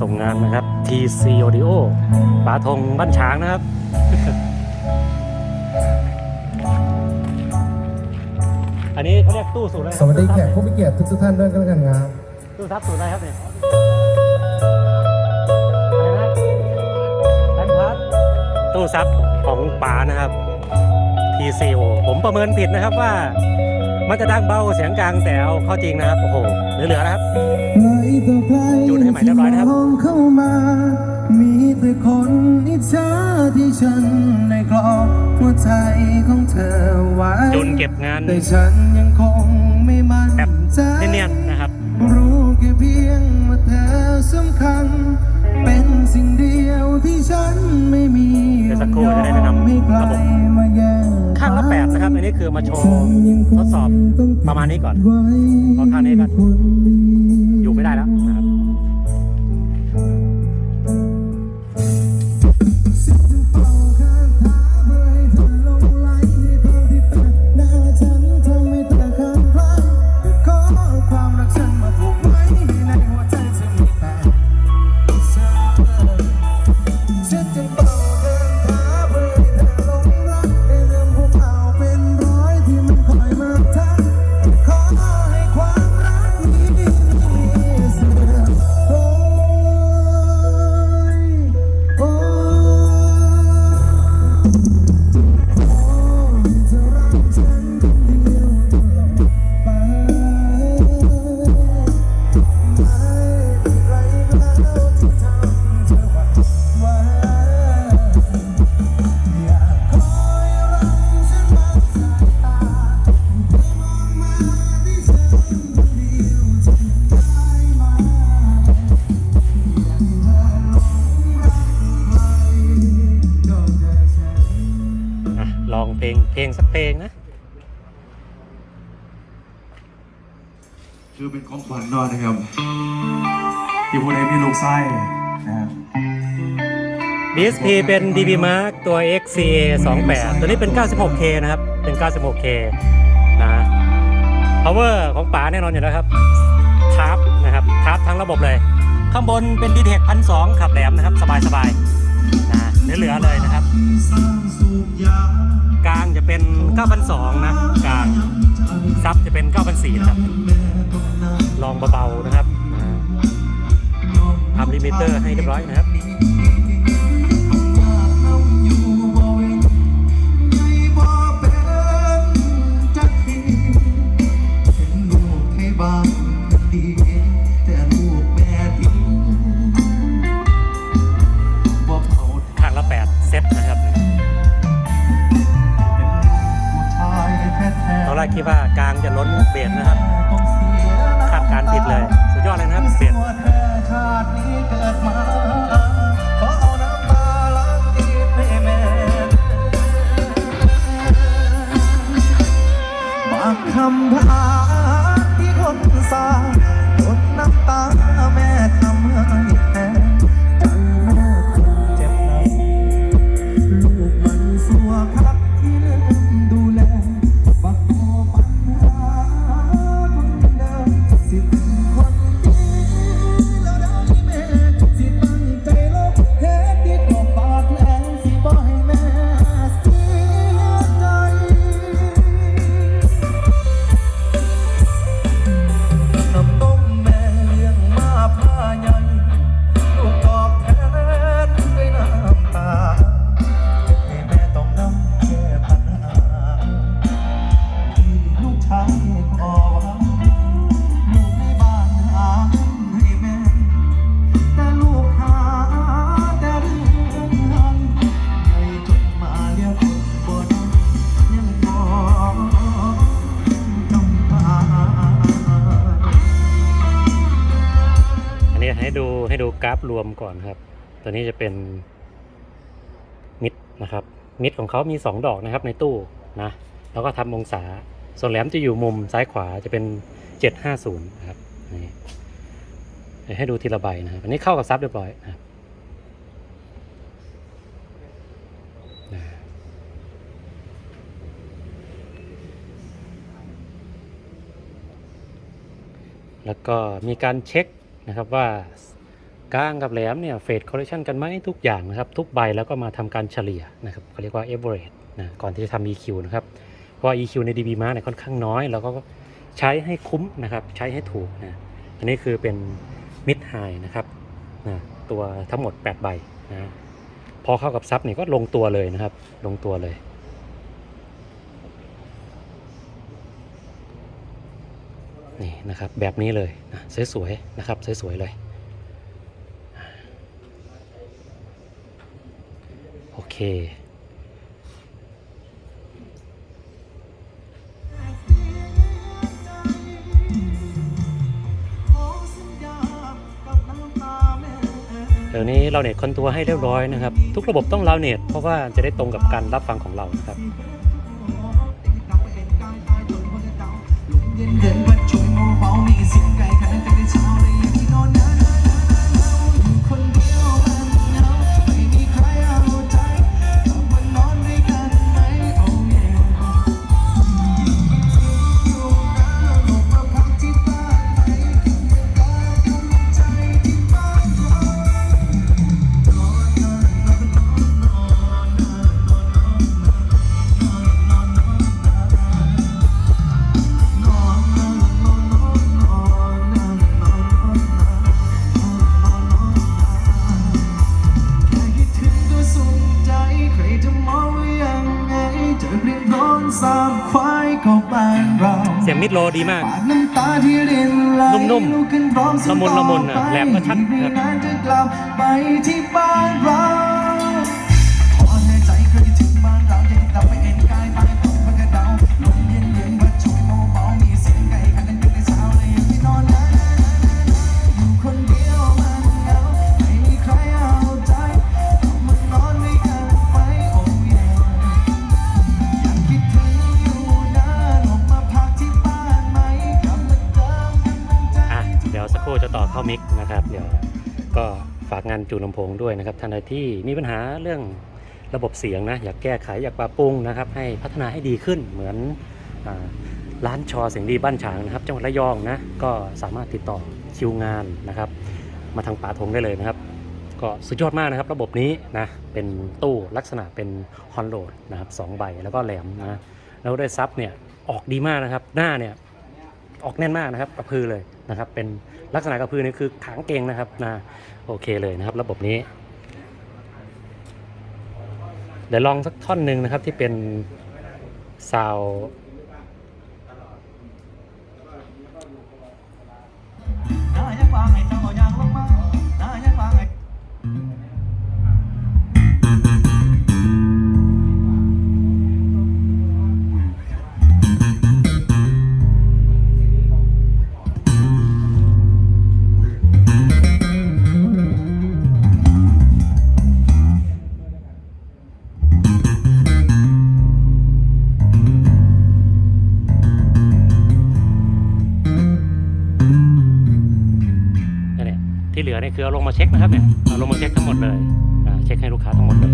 ส่งงานนะครับ TC Audio ปาทงบ้านช้างนะครับ อันนี้เขาเรียกตู้สูตรอะไรสวัสดีแขกผู้มีเกียรติทุกๆท่านด้วยกันแล้วกันครับตู้ทับสูตรอะไรครับเนี่ยอะไรนะแบงค์พัดตู้ซับของป๋านะครับ TCO ผมประเมินผิดนะครับว่า มันจะดังเบาเสียงกลางแต่เอาเข้าจริงนะครับโอ้โหเหลือๆนะครับ จูนให้ใหม่เรียบร้อยนะครับมงเข้ามา มีแต่คนอิจฉาที่ฉันในกรอบหัวใจของเธอไว้จุนเก็บงานแต่ฉันยังคงไม่มั่นแบบใจเนียนๆนะครับ รู้แค่เพียงว่าเธอสำคัญ เป็นสิ่งเดียวที่ฉันไม่มีเดี๋ยวสักครู่จะได้แนะนำให้ใครระบบมาแย่งข้างละแปดนะครับ อันนี้คือมาโชว์ฉันยังคงทดสอบประมาณนี้ก่อนไว้เพราะข้างนี้ก็คนเดีวอยู่ไม่ได้แล้วนะ คือเป็นของขวัญนอนนะครับ ที่ผู้ใดมีลูกไส้นะครับ DSP เป็น DB Mark ตัว XCA 28 ตัวนี้เป็น 96K นะครับ เป็น 96K นะ Power ของป๋าแน่นอนอยู่แล้วครับทาร์ปนะครับทาร์ปทั้งระบบเลย ข้างบนเป็น d t e c พันสองขับแหลมนะครับ สบายๆนะเหลือๆเลยนะครับ กลางจะเป็น 9,200นะกลาง ซับจะเป็น9,400นะครับ ลองเบาๆนะครับทำลิมิเตอร์ให้เรียบร้อยนะครับข้ นี้ให้ดูให้ดูกราฟรวมก่อนครับ ตัวนี้จะเป็นมิดนะครับ มิดของเขามี 2 ดอกนะครับในตู้นะแล้วก็ทำองศา ส่วนแหลมจะอยู่มุมซ้ายขวาจะเป็น 750นะครับนี่ให้ดูทีละใบนะครับ อันนี้เข้ากับซับเรียบร้อยนะครับนะแล้วก็มีการเช็ค นะครับว่ากลางกับแหลมเนี่ยเฟดคอร์เรชันกันไหมทุกอย่างนะครับทุกใบแล้วก็มาทำการเฉลี่ยนะครับเขาเรียกว่า average นะก่อนที่จะทำ EQ นะครับเพราะ EQ ใน DB Mark เนี่ยค่อนข้างน้อย แล้วก็ใช้ให้คุ้มนะครับใช้ให้ถูกนะอันนี้คือเป็น mid high นะครับนะตัวทั้งหมด 8 ใบนะพอเข้ากับซับเนี่ยก็ลงตัวเลยนะครับลงตัวเลย นะครับแบบนี้เลยนะสวยๆนะครับสวยๆเลยโอเคเดี๋ยวนี้เราเน็ตคอนตัวให้เรียบร้อยนะครับ ทุกระบบต้องเราเน็ตเพราะว่าจะได้ตรงกับการรับฟังของเรานะครับ นเดินวัด สียงมิดโลดีมากปาดน้ำตาที่รินไหลนุ่มๆลุกขึ้นร้องละมุนละมุนน่ะต่อไปแหลมก็ชัดครับ ฝากงานจูนลำโพงด้วยนะครับท่านใดที่มีปัญหาเรื่องระบบเสียงนะอยากแก้ไขอยากปรับปรุงนะครับให้พัฒนาให้ดีขึ้นเหมือนอร้านชอเสียงดีบ้านฉางนะครับจังหวัดระยองนะก็สามารถติดต่อคิวงานนะครับ มาทางป่าทงได้เลยนะครับ ก็สุดยอดมากนะครับ ระบบนี้นะเป็นตู้ลักษณะเป็นฮอนโหลดนะครับสองใบแล้วก็แหลมนะแล้วได้ซับเนี่ยออกดีมากนะครับ หน้าเนี่ยออกแน่นมากนะครับกระพือเลยนะครับเป็น ลักษณะกระพือนี่คือขางเกงนะครับนะโอเคเลยนะครับ ระบบนี้ เดี๋ยวลองสักท่อนหนึ่งนะครับที่เป็นซาวน่ายังวางให้เจ้าอย่างลง นี่ยคือเอาลงมาเช็คนะครับเนี่ยเอาลงมาเช็คทั้งหมดเลยอ่าเช็คให้ลูกค้าทั้งหมดเลย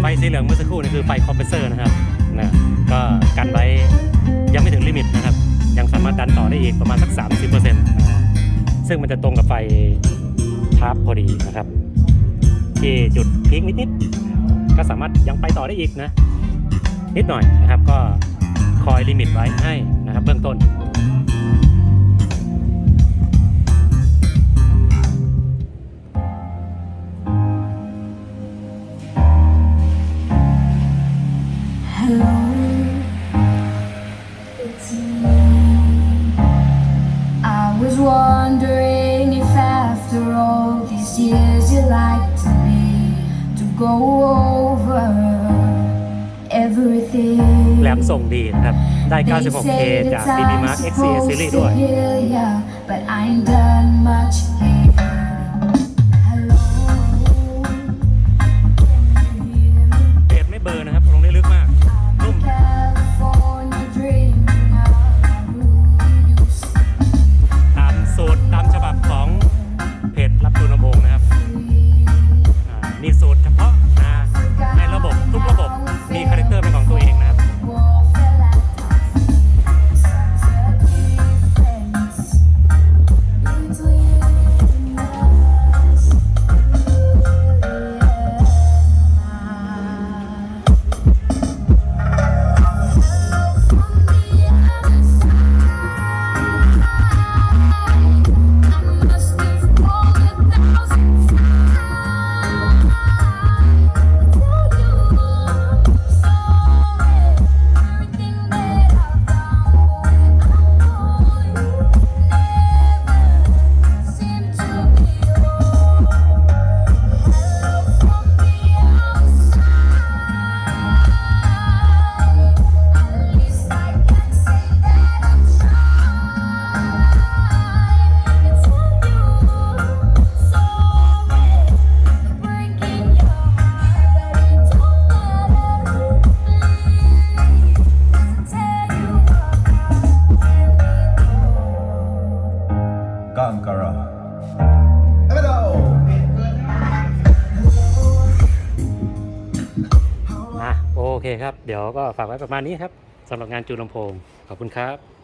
ไฟสีเหลืองเมื่อสักครู่นี่คือไฟคอมเพรสเซอร์นะครับนะ ก็กันไว้ยังไม่ถึงลิมิตนะครับ ยังสามารถดันต่อได้อีกประมาณสัก 30%นะซึ่งมันจะตรงกับไฟทาร์ปพอดีนะครับ ที่จุดพีคนิดๆก็สามารถยังไปต่อได้อีกนะ นิดหน่อยนะครับก็คอยลิมิตไว้ให้นะครับเบื้องต้น มส่งดีนะครับ ได้ 96K จาก DB Mark XCA Series ด้วย เคครับ เดี๋ยวก็ฝากไว้ประมาณนี้ครับสำหรับงานจูนลำโพง ขอบคุณครับ